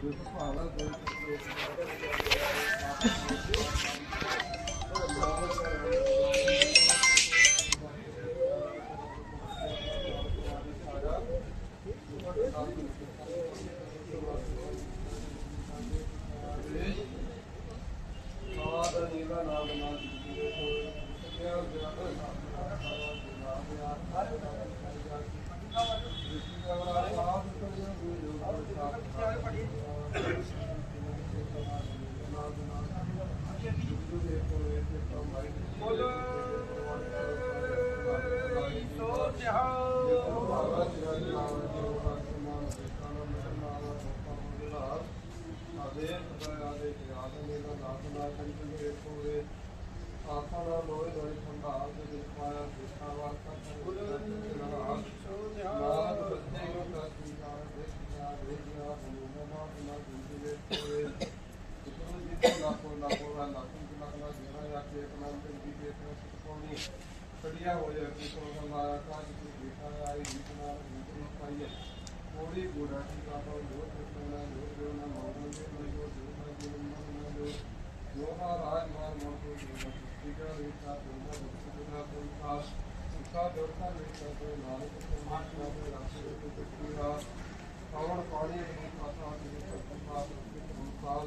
Çocuk mu ağlar? Çocuk mu ağlar? ਆਖਾ ਦਾ ਲੋਏ ਲੋਏ ਸੰਭਾਲ ਦੇ ਵਿੱਚ ਪਾਇਆ ਦੇਖਾ ਵਾਸਤਾ ਨਾਦ ਬੱਚੇ ਨੂੰ ਕਾਸੀ ਦਾ ਦੇਖਿਆ ਦੇਖਿਆ ਹਨੂਮਾ ਬਿਨਾ ਜਿੰਦੀ ਦੇ ਕੋਏ ਇਤਨਾ ਜੀ ਲਾਖੋ ਲਾਖੋ ਦਾ ਲਾਖੋ ਲੱਖ ਲੱਖ ਜਿਹੜਾ ਜਾਂ ਕਿ ਇੱਕ ਨਾਮ ਤੇ ਵੀ ਦੇ ਕੋਣੀ ਕੜੀਆ ਹੋ ਜਾਏ ਕਿ ਕੋਲ ਦਾ ਮਾਰਾ ਕਾ ਜੀ ਦੇਖਾ ਆਈ ਜਿਤਨਾ ਜਿਤਨਾ ਪਾਈਏ ਕੋੜੀ ਗੋੜਾ ਕੀ ਕਾ ਪਾ ਜੋ ਕਿਤਨਾ ਜੋ ਜੋ ਨਾ ਮੌਨ ਦੇ ਜੋ ਜੋ ਨਾ ਜੋ ਨਾ ਜੋ ਜੋ ਨਾ ਰਾਜ ਮਾਨ ਮਨ ਕੋ ਜੋ ਸ੍ਰੀਗਾ ਵਿਖਾ ਦੁਰਗਾ ਬਖਸ਼ਿਆ ਪੁਰਖਾ ਸਿੱਖਾ ਦਰਤਾ ਵਿਖਾ ਕੋ ਨਾਨਕ ਪਰਮਾਤਮਾ ਦੇ ਰਾਸ਼ੇ ਦੇ ਕੁਟੀਰਾ ਕੌਣ ਪਾਣੀ ਦੀ ਮਾਤਾ ਦੀ ਪ੍ਰਤਿਭਾ ਸੰਸਾਰ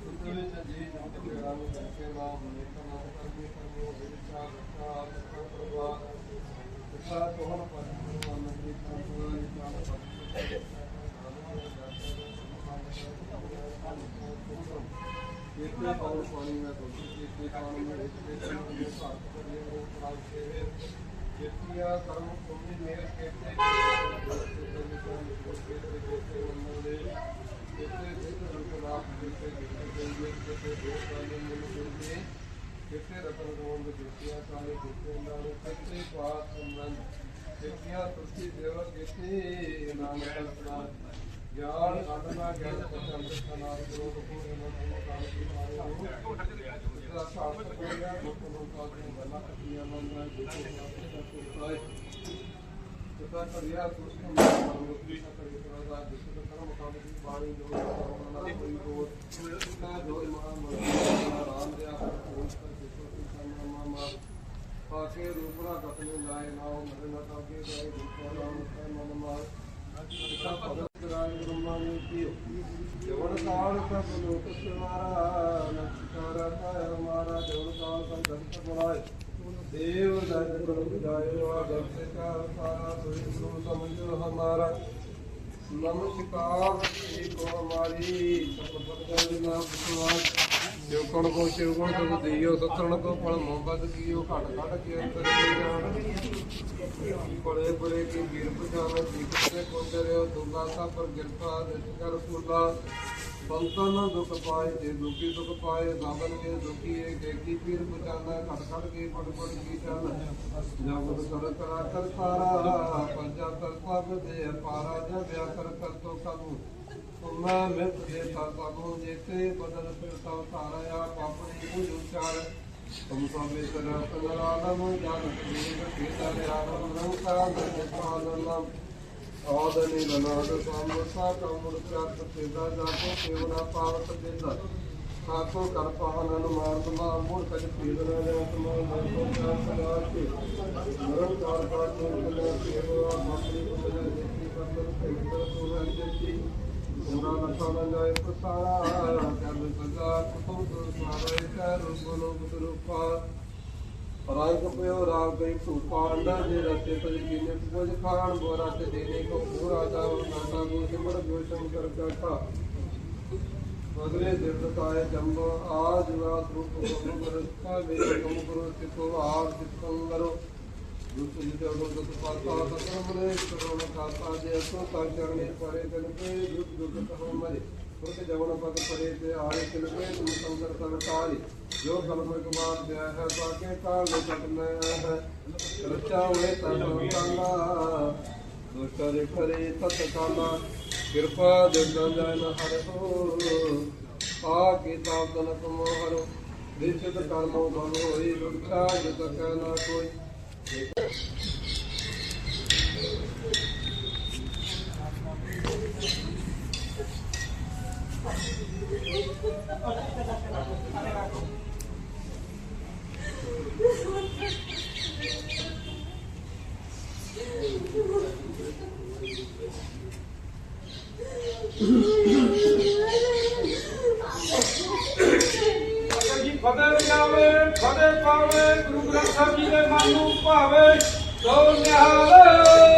ਸੁਤਲੇ ਚ ਜੀ ਜੰਤ ਦੇ ਰੰਗ ਕਰਕੇ ਨਾਮ ਨੇਕ ਨਾਮ ਕਰਮੀ ਕਰਮੋ ਵਿਚਾ ਰੱਖਾ ਰੱਖਾ ਪ੍ਰਭਾ ਰੱਖਾ ਤੋਹਨ ਪਰ ਮਨ ਦੀ ਸੰਤੋਖ ਦੀ ਚਾਹ ਇਤਨੇ ਪਾਉ ਪਾਣੀ ਮੈਂ ਤੁਮੇ ਇਤਨੇ ਪਾਣੀ ਮੈਂ ਇਤਨੇ ਪਾਣੀ ਮੈਂ ਭਾਰਤ ਕਰੇ ਉਹ ਪ੍ਰਾਗ ਸੇਵੇ ਜਿਤਨੀਆਂ ਕਰਮ ਤੁਮੀ ਮੇਰ ਕੇਤੇ ਇਤਨੇ ਜਿਤ ਰੂਪ ਰਾਖ ਜਿਤੇ ਜਿਤੇ ਜਿਤੇ ਜਿਤੇ ਦੋ ਕਾਲੇ ਮਨ ਗੁਰਦੇ ਜਿਤੇ ਰਤਨ ਗੋਬਿੰਦ ਜਿਤਿਆ ਕਾਲੇ ਜਿਤੇ ਨਾਲੇ ਕਿਤੇ ਪਾਸ ਸੰਬੰਧ ਜਿਤਿਆ ਤੁਲਸੀ ਦੇਵ ਜਿਤੇ ਨਾਮ ਕਲਪਨਾ ਗਿਆਨ ਆਨੰਦਾ ਗਿਆਨ ਪਰਚੰਦ ਸਨਾਰ ਗੁਰੂ ਪੂਰੇ ਮਨ ਨੂੰ ਕਾਲ ਕੀ ਮਾਰੇ ਇਸਦਾ ਸਾਰਥ ਹੋਇਆ ਮੁਖ ਨੂੰ ਕਾਲ ਨੂੰ ਗੱਲਾਂ ਕੀਆਂ ਮਨ ਦਾ ਜਿਤੇ ਦਾ ਸੁਖਾਇ ਜਿਤਾ ਕਰਿਆ ਸੁਖ ਨੂੰ ਮਨੁੱਖੀ ਸਕਰੀ ਦਾ ਜਿਸ ਦਾ ਕਰਮ ਕਾਮ ਦੀ ਬਾਣੀ ਜੋ ਨਾ ਕੋਈ ਹੋਰ ਨਾ ਜੋ ਮਹਾ ਮਨ ਰਾਮ ਦੇ ਆਪ ਕੋਲ ਕਰ ਜਿਸੋ ਕੀ ਸੰਮਾ ਮਾ ਪਾਕੇ ਰੂਪਨਾ ਕਤਨੇ ਲਾਏ ਨਾਉ ਮਰੇ ਨਾ ਤਾਕੇ ਗਏ ਜਿਸੋ ਨਾਮ ਹੈ ਮਨ ਮਾਰ ਜਿਸਾ ਭਗਤ ਰਾਜ ਬ੍ਰਹਮਾ ਨੇ ਕੀਓ ਜਵਨ ਕਾਲ ਸਭ ਲੋਕ ਬੁਲਾਏ ਦੇਵ ਜਗ ਪ੍ਰਭੂ ਜਾਇਓ ਆਦਰ ਸੇ ਕਾ ਸਾਰਾ ਸੋਈ ਗੁਰੂ ਸਮਝੋ ਹਮਾਰਾ ਨਮਸਕਾਰ ਜੀ ਕੋ ਹਮਾਰੀ ਸਤਿ ਦੇ ਨਾਮ ਵਿਸ਼ਵਾਸ ਜੋ ਕਣ ਕੋ ਸ਼ਿਵ ਗੁਣ ਤੁਮ ਦੇਈਓ ਸਤਰਣ ਕੋ ਫਲ ਮੁਹੱਬਤ ਕੀਓ ਘਟ ਘਟ ਕੇ ਅੰਤਰ ਦੇ ਜਾਣ। ਬੜੇ ਬੜੇ ਕੀ ਵੀਰ ਪਛਾਨ ਜੀ ਕਿਤੇ ਕੋ ਕਰਿਓ ਦੁਗਾ ਸਾ ਪਰ ਕਿਰਪਾ ਨਿਤ ਕਰ ਫੁੱਲਾ। ਬੰਤਨ ਨਾ ਦੁਖ ਪਾਏ, ਜੇ ਦੁਖੀ ਦੁਖ ਪਾਏ ਗਾਵਨ ਕੇ ਦੁਖੀ ਏ ਕੇ ਕੀ ਪੀਰ ਪਛਾਨਾ ਘਟ ਘਟ ਕੇ ਪੜ ਪੜ ਕੀ ਜਾਨ ਜਬਦ ਕਰ ਕਰਾ ਕਰ ਤਾਰਾ, ਪੰਜਾ ਕਰ ਸਭ ਦੇ, ਪਾਰਾ ਜਬ ਵਿਆ ਕਰ ਕਰ ਤੋ ਕਬੂ ਮੈਂ ਮਿਤ ਦੇ ਸਾਬੂ ਜੇਤੇ ਬਦਲ ਫਿਰ ਸਭ ਤਾਰਿਆ ਆਪਣੀ ਮੂਝ ਉਚਾਰ ਤੁਮ ਸਭੇ ਸਦਾ ਸਨਾਲਮ ਜਾਨ ਜੀਵ ਕੀਤਾ ਆਨੰਦ ਰੰਕਾ ਦੇ ਪਾਦਨਮ ਆਦਨੀ ਨਨਾਦ ਸੰਮਤਾ ਕਮੁਰ ਪ੍ਰਾਪਤ ਤੇਦਾ ਜਾਤੋ ਸੇਵਨਾ ਪਾਵਤ ਦੇਦਾ ਸਾਤੋ ਕਰ ਪਾਹਨ ਮਾਰਤ ਮਾ ਮੂਰ ਕਜ ਪੀਦਨਾ ਦੇ ਆਤਮਾ ਮਨ ਕੋ ਚਾਰ ਸਦਾ ਕੇ। ਮਰਨ ਕਾਲ ਕਾਲ ਤੋਂ ਕਲਾ ਸੇਵਾ ਮਾਤਰੀ ਕੁਲ ਦੇਖੀ ਬੰਦਰ ਭੇਦਰ ਸੋਹਣ ਦੇਖੀ ਪੂਰਾ ਨਸ਼ਾ ਨਾ ਜਾਏ ਪ੍ਰਸਾਰਾ ਕਰਨ ਸਦਾ ਕੁਤੁਮ ਤੁਰ ਸਾਰੇ ਕੈ ਰੂਪ ਲੋਕ ਰੂਪਾ ਰੰਗ ਪਿਓ ਰਾਮ ਕਈ ਭੂਪਾ ਅੰਡਾ ਜੇ ਰਤੇ ਤਜ ਕੀਨੇ ਪੁਜ ਖਾਣ ਬੋਰਾ ਤੇ ਦੇਨੇ ਕੋ ਪੂਰਾ ਜਾਉ ਨਾਨਾ ਗੋ ਸਿਮਰ ਗੋ ਸ਼ੰਕਰ ਕਾਠਾ ਬਦਲੇ ਦਿਰਤਾਏ ਜੰਬ, ਆਜ ਰਾਤ ਰੂਪ ਕੋ ਰਸਤਾ ਮੇਰੇ ਕਮ ਕਰੋ ਸਿਕੋ ਆਪ ਸਿਕੰ ਕਰੋ। ਦੁੱਤ ਜਿਤੇ ਉਹ ਦੁੱਤ ਪਾਤਾ ਤਤਮ ਨੇ ਕਰੋ ਕਾਤਾ ਜੇ ਸੋ ਤਾ ਚਰਣੇ ਪਰੇ ਤਨ ਕੇ ਦੁੱਤ ਦੁੱਤ ਕਹੋ ਮਰੇ ਸੁਰਤ ਜਵਨ ਪਦ ਪਰੇ ਤੇ ਆਰੇ ਤਿਲ ਕੇ ਤੁਮ ਸੰਕਰ ਤਨ ਕਾਰੀ ਜੋ ਕਲਮ ਕੁਮਾਰ ਦਿਆ ਹੈ ਬਾਕੇ ਕਾਲ ਦੇ ਜਟਨ ਹੈ ਰਚਾ ਹੋਏ ਤਨ ਕਾਲਾ ਦੁਸ਼ਟ ਰੇ ਖਰੇ ਤਤ ਕਾਲਾ ਕਿਰਪਾ ਦਿਨ ਜਾਇ ਨ ਹਰ ਹੋ ਆ ਕੇ ਤਾਪ ਤਨ ਕਮੋ ਹਰੋ ਨਿਸ਼ਚਿਤ ਕਰਮੋ ਬਲ ਹੋਈ ਰੁਖਾ ਜਤ ਕੈ ਨਾ ਕੋਈ ਜੀ ਫਤਿਹ ਪਾਵੇ ਗੁਰੂ ਗ੍ਰੰਥ ਸਾਹਿਬ ਜੀ ਦੇ ਮਨ ਨੂੰ ਭਾਵੇ ਸੋ ਨਿਹਾਲ ਫਤਿਹ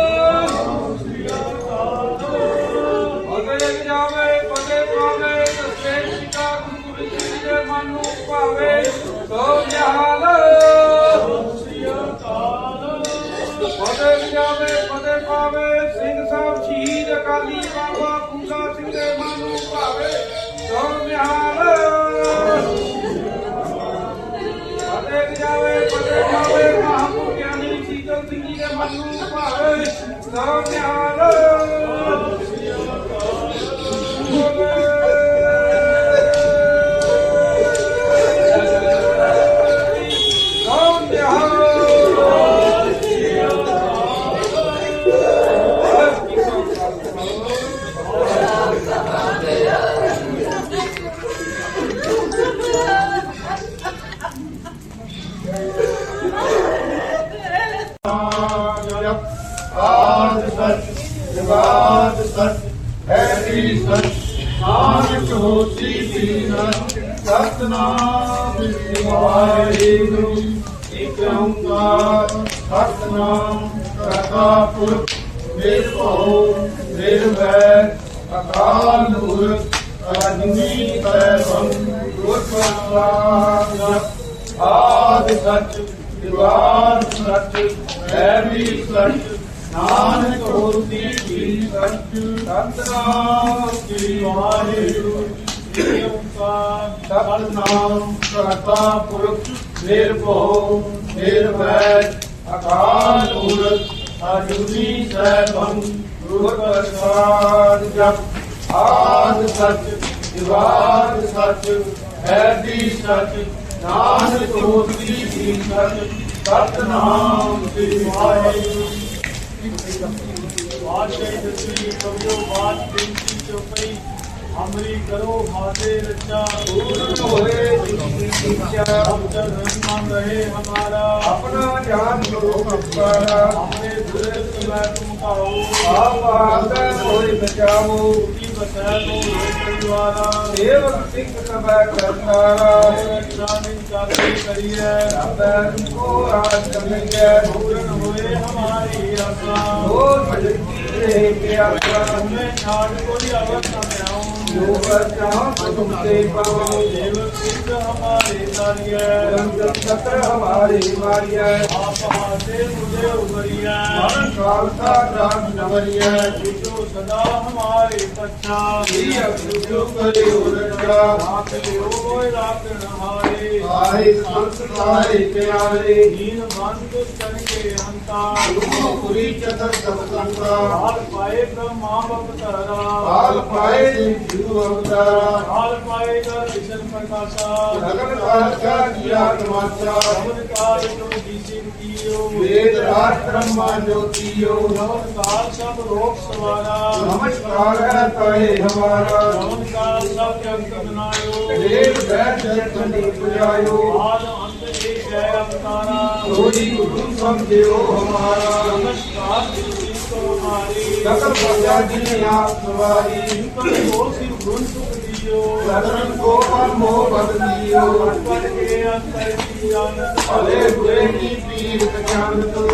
ਸੋ ਨਿਹਾਲ ਇਕ ਓੰਕਾਰ ਸਤਨਾਮ ਕਰਤਾ ਪੁਰਖ ਨਿਰਭਉ ਨਿਰਵੈਰ ਅਕਾਲ ਮੂਰਤ ਅਜੂਨੀ ਸੈਭੰ ਗੁਰ ਪ੍ਰਸਾਦ ਆਦ ਸਚ ਜਵਾਦ ਹੈ ਵੀ ਸਚ ਨਾਨਕ ਹੋਸੀ ਵੀ ਸਚ ਸਤਨਾਮ ਸ੍ਰੀ ਵਾਹਿਗੁਰੂ ਸਤਨਾਮ ਕਰਤਾ ਪੁਰਖ ਨਿਰਭਉ ਨਿਰਵੈਰ ਅਕਾਲ ਮੂਰਤ ਅਜੂਨੀ ਸੈਭੰ ਗੁਰ ਪ੍ਰਸਾਦ ਜਪ ਆਦ ਸਚ ਜਵਾਦ ਸਚ ਹੈ ਵੀ ਸਚ ਨਾਨਕ ਹੋਸੀ ਵੀ ਸਚ ਸਤਨਾਮ ਸ੍ਰੀ ਵਾਹਿਗੁਰੂ ਵਾਜੇ ਦਸੀ ਕਬਜੋ ਬਾਤ ਬੇਨਤੀ ਚੋਪਈ ਅਮਰੀ ਕਰੋ ਹਾਦੇ ਰਚਾ ਪੂਰਨ ਹੋਏ ਜਿਸ ਦੀ ਇੱਛਾ ਅਬ ਤਕ ਰਹਿਮਾਨ ਰਹੇ ਹਮਾਰਾ ਆਪਣਾ ਜਾਨ ਕਰੋ ਅਪਾਰਾ ਹਮਰੇ ਦੁਰੇ ਤੁਮੈ ਤੁਮ ਕਾਓ ਆਪ ਆਦਰ ਹੋਏ ਬਚਾਵੋ ਕੀ ਬਸੈ ਤੋ ਹੋਏ ਪਰਿਵਾਰਾ। ਸੇਵਕ ਸਿੱਖ ਸਭਾ ਕਰਤਾਰਾ। ਜਾਣੇ ਚਾਰੇ ਕਰੀਐ ਅਬੈਨ ਕੋ ਰਾਜ ਕਮਿਐ ਪੂਰਨ ਹੋਏ ਹਮਾਰੀ ਆਸਾ। ਹੋਰ ਭਜਨ ਕੀ ਰਹੇ ਪਿਆਸਾ ਹਮੇ ਛਾੜ ਕੋਈ ਮਿਆਉ ਜੋ ਵਰ ਚਾਹ ਤੁਮ ਦੇਵ ਸਿੱਧ ਹਮਾਰੇ ਤਾਰੀਐ ਰੰਗ ਸਤਰ ਹਮਾਰੇ ਮਾਰਿਆ ਆਪ ਹਾਸੇ ਮੁਝੇ ਉਬਰੀਐ ਮਰਨ ਕਾਲ ਰਾਮ ਨਵਰਿਆ ਜਿਤੋ ਸਦਾ ਹਮਾਰੇ ਪੱਛਾ ਜੀ ਅਬਦੁ ਜੋ ਕਰੇ ਉਰਜਾ ਰਾਖ ਲਿਓ ਹੋਏ ਰਾਖਣ ਹਾਰੇ ਆਏ ਸੰਤ ਸਾਰੇ ਪਿਆਰੇ ਦੀਨ ਬੰਦ ਕਰਕੇ ਹੰਤਾ ਗੁਰੂ ਪੁਰੀ ਚਤਰ ਸਭ ਸੰਗਾ ਹਾਲ ਪਾਏ ਬ੍ਰਹਮਾ ਬਪਤਰਾ ਹਾਲ ਪਾਏ ਜਿਉ ਅਵਤਾਰਾ ਹਾਲ ਪਾਏ ਕਰ ਵਿਸ਼ਨ ਪ੍ਰਕਾਸ਼ਾ ਨਗਨ ਕਾਲ ਕਾ ਕੀਆ ਤਮਾਚਾ ਸਬਦ ਕਾਲ ਜੋ ਜੀਸੀ ਕੀਓ ਵੇਦ ਰਾਜ ਬ੍ਰਹਮਾ ਜੋਤੀਓ ਨਵਨ ਕਾਲ ਸਭ ਰੋਗ ਸਵਾਰਾ ਨਮਸਕਾਰ ਹੈ ਤਾਏ ਹਮਾਰਾ ਨਵਨ ਕਾਲ ਸਭ ਜਗਤ ਬਨਾਇਓ ਦੇਵ ਬੈਠ ਜਤਨੀ ਪੁਜਾਇਓ ਆਦ ਅੰਤ ਏ ਜੈ ਅਵਤਾਰਾ ਸੋਈ ਗੁਰੂ ਸਮਝਿਓ ਹਮਾਰਾ ਨਮਸਕਾਰ ਜੀ ਕੋ ਹਮਾਰੀ ਸਕਲ ਪ੍ਰਜਾ ਜਿਨੇ ਆਪ ਸਵਾਰੀ ਪਰ ਹੋ ਸਿਰ ਗੁਣ ਸੁਖ ਦਿਓ ਸਦਨ ਕੋ ਮੋਹ ਬਦ ਦਿਓ ਪੜ ਕੇ ਅੰਤਰ ਆਨੰਦ ਭਲੇ ਬੁਰੇ ਕੀ ਪੀਰ ਕਚਾਨ ਤੋ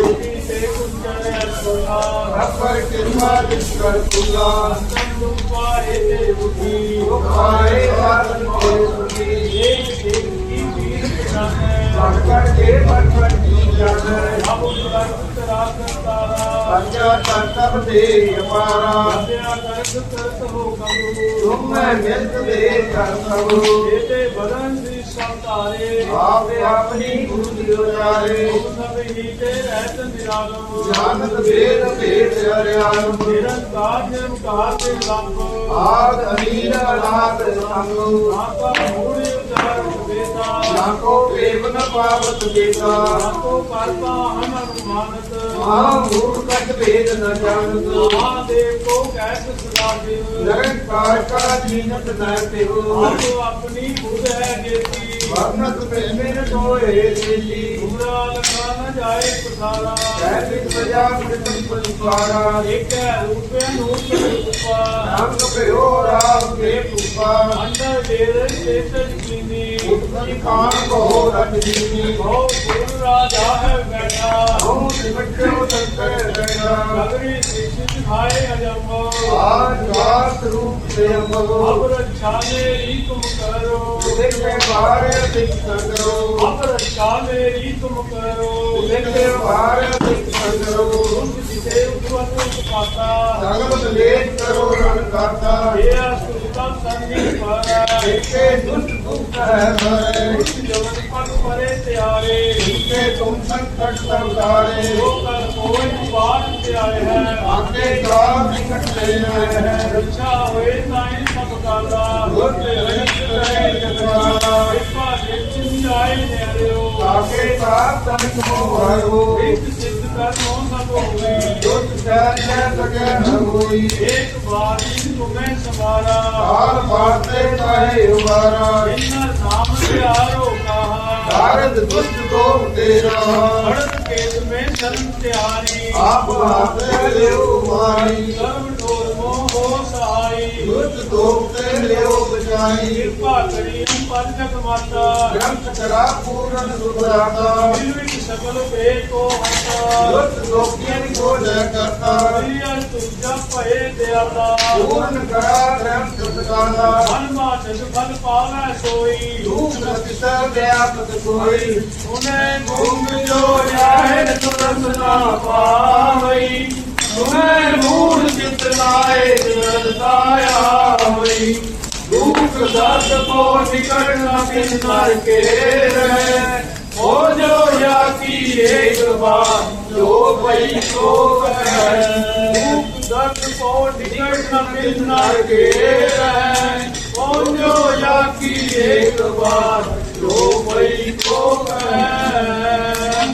ਤੇ ਕੁੰਚਨ ਅਸੁਨਾ ਰੱਬਰ ਕਿਰਪਾ ਜਿਸ ਕਰ ਤੁਲਾ। ਸੰਤੂ ਪਾਏ ਤੇ ਬੁੱਧੀ ਆਏ ਆਤਮ ਕੇ ਸੁਖੀ ਇਹ ਦੇਖ ਦੇ ਅਪਾਰਾ ਤੁਮ ਮਿਲਤ ਦੇ ਕਰ ਸਭੋ ਬਦਨ ਦੀ ਸੰਤਾਰੇ ਆਪੇ ਆਪਣੀ ਗੁਰੂ ਦਿਓ ਜਾਰੇ ਸਭ ਹੀ ਤੇ ਰਹਿਤ ਨਿਰਾਲਮ ਜਾਨਤ ਵੇਦ ਭੇਟ ਹਰਿਆਲਮ ਨਿਰੰਕਾਰ ਨਿਰੰਕਾਰ ਦੇ ਲੱਭ ਆਦ ਅਨੀਰ ਅਨਾਦ ਸੰਗੋ। ਆਪਾ ਮੂੜ ਉਚਾਰ ਵੇਦਾ ਨਾ ਕੋ ਨ ਪਾਵਤ ਬੇਤਾ ਆਪੋ ਕਰਤਾ ਹਨ ਅਨੁਮਾਨਤ ਮਹਾ ਮੂੜ ਕਟ ਭੇਦ ਨ ਜਾਣਤ। ਮਹਾਦੇਵ ਕੋ ਕਹਿਤ ਸਦਾ ਦੇਵ ਨਰਕ ਕਾਰ ਕਾ ਜੀਨਤ ਨ ਪਿਓ ਆਪੋ ਆਪਣੀ ਬੁੱਧ ਹੈ ਜੇਤੀ। ਵਰਨਤ ਪ੍ਰੇਮਿਨ ਕੋਏ ਲੀਲੀ ਉਮਰਾ ਲਖਾ ਨ ਜਾਏ ਪਸਾਰਾ ਕੈਲਿਕ ਸਜਾ ਮ੍ਰਿਤਮ ਪਰਿਵਾਰਾ ਇੱਕ ਰੂਪੇ ਨੂਪ ਰੂਪਾ ਨਾਮ ਭਇਓ ਰਾਮ ਕੇ ਪੁਪਾ ਅੰਦਰ ਡੇਰੇ ਸੇਤਨ ਕੀਨੀ ਉਤਨੀ ਖਾਨ ਕੋ ਰਟ ਜੀਨੀ ਬਹੁ ਗੁਰੂ ਰਾਜਾ ਹੈ ਬੈਠਾ ਹਉ ਸਿਮਟਿਓ ਕਰੋ ਰਣ ਕਰਤਾ ਇਹ ਸੁਲਤਾਨ ਸੰਗੀ ਪਰ ਦੇਖੇ ਦੁਸ਼ਟ ਦੁਖ ਹੈ ਮਰੇ ਜਵਨ ਪਨ ਪਰੇ ਤਿਆਰੇ ਦੇਖੇ ਤੁਮ ਸੰਕਟ ਸੰਤਾਰੇ ਜੋ ਕਰ ਕੋਈ ਬਾਤ ਤੇ ਆਏ ਹੈ ਆਗੇ ਕਾਮ ਨਿਕਟ ਲੈਣਾ ਹੈ ਰੱਛਾ ਹੋਏ ਤਾਈ ਸਭ ਕਾਲਾ ਗੁਰ ਤੇ ਰਹਿਤ ਰਹੇ ਜਗਵਾਲਾ ਕਿਰਪਾ ਦੇ ਚਿੰਤਾਏ ਨਿਆਰਿਓ ਆਗੇ ਸਾਥ ਤਨਕ ਮੋ ਹਰੋ ਇੱਕ ਸਿੱਧ ਕਰ ਮੋ ਸਭ ਹੋਵੇ ਦੁੱਖ ਸਹਿ ਜੈ ਸਕੇ ਨ ਹੋਈ ਇੱਕ ਬਾਰੀ ਤੁਮੇ ਸਵਾਰਾ ਕਾਲ ਬਾਤੇ ਕਾਹੇ ਉਬਾਰਾ। ਇਨ੍ਹਾਂ ਨਾਮ ਪਿਆਰੋ ਕਹਾ ਨਾਰਦ ਦੁਸ਼ਟ ਕੋ ਤੇਰਾ। ਅੜਤ ਕੇਤ ਮੇ ਸ਼ਰਨ ਤਿਆਰੀ। ਆਪ ਹਾਥੇ ਲਿਓ ਮਾਰੀ। ਸਰਬ ਢੋਲ ਮੋ ਹੋ ਸਹਾਈ। ਦੁੱਧ ਦੋਖ ਤੇ ਲਿਓ ਬਚਾਈ। ਕਿਰਪਾ ਕਰੀ ਪੰਜਕ ਮਾਤਾ। ਗ੍ਰੰਥ ਕਰਾ ਪੂਰਨ ਸੁਭਰਾਤਾ। ਮਿਲ ਵਿੱਚ ਸਗਲ ਵੇ ਕੋ ਹਤਾ ਦੁੱਧ ਦੋਖੀਆਂ ਕੋ ਜੈ ਕਰਤਾ। ਪ੍ਰਿਯ ਤੁਜਾ ਭਏ ਦਿਆਲਾ। ਪੂਰਨ ਕਰਾ ਗ੍ਰੰਥ ਸਤਕਾਲਾ ਮਨ ਮਾਤਿ ਫਲ ਪਾਵੈ ਸੋਈ। ਰੂਪ ਰਤਿਸਾ ਵਿਆਪਤ ਕੋਈ ਸੁਨੇ ਗੁੰਗ ਜੋ ਜਾਹਿ ਤੁਰੰਤ ਨਾ ਪਾਵਈ ਸੁਨੇ ਮੂੜ ਚਿਤ ਲਾਏ ਦਿਲ ਹੋਈ। ਦੁਖ ਦਰਦ ਕੋ ਨਿਕਟ ਨਾ ਬਿਨ ਮਰ ਕੇ ਰਹਿ। ਹੋ ਜੋ ਯਾ ਕੀ ਏਕ ਬਾਰ ਜੋ ਪਈ ਸੋ ਕਹੈ ਦੁਖ ਦਰਦ ਕੋ ਨਿਕਟ ਨਾ ਬਿਨ ਮਰ ਕੇ ਰਹਿ। ਹੋ ਜੋ ਯਾ ਕੀ ਏਕ ਬਾਰ ਜੋ ਪਈ ਸੋ ਕਹੈ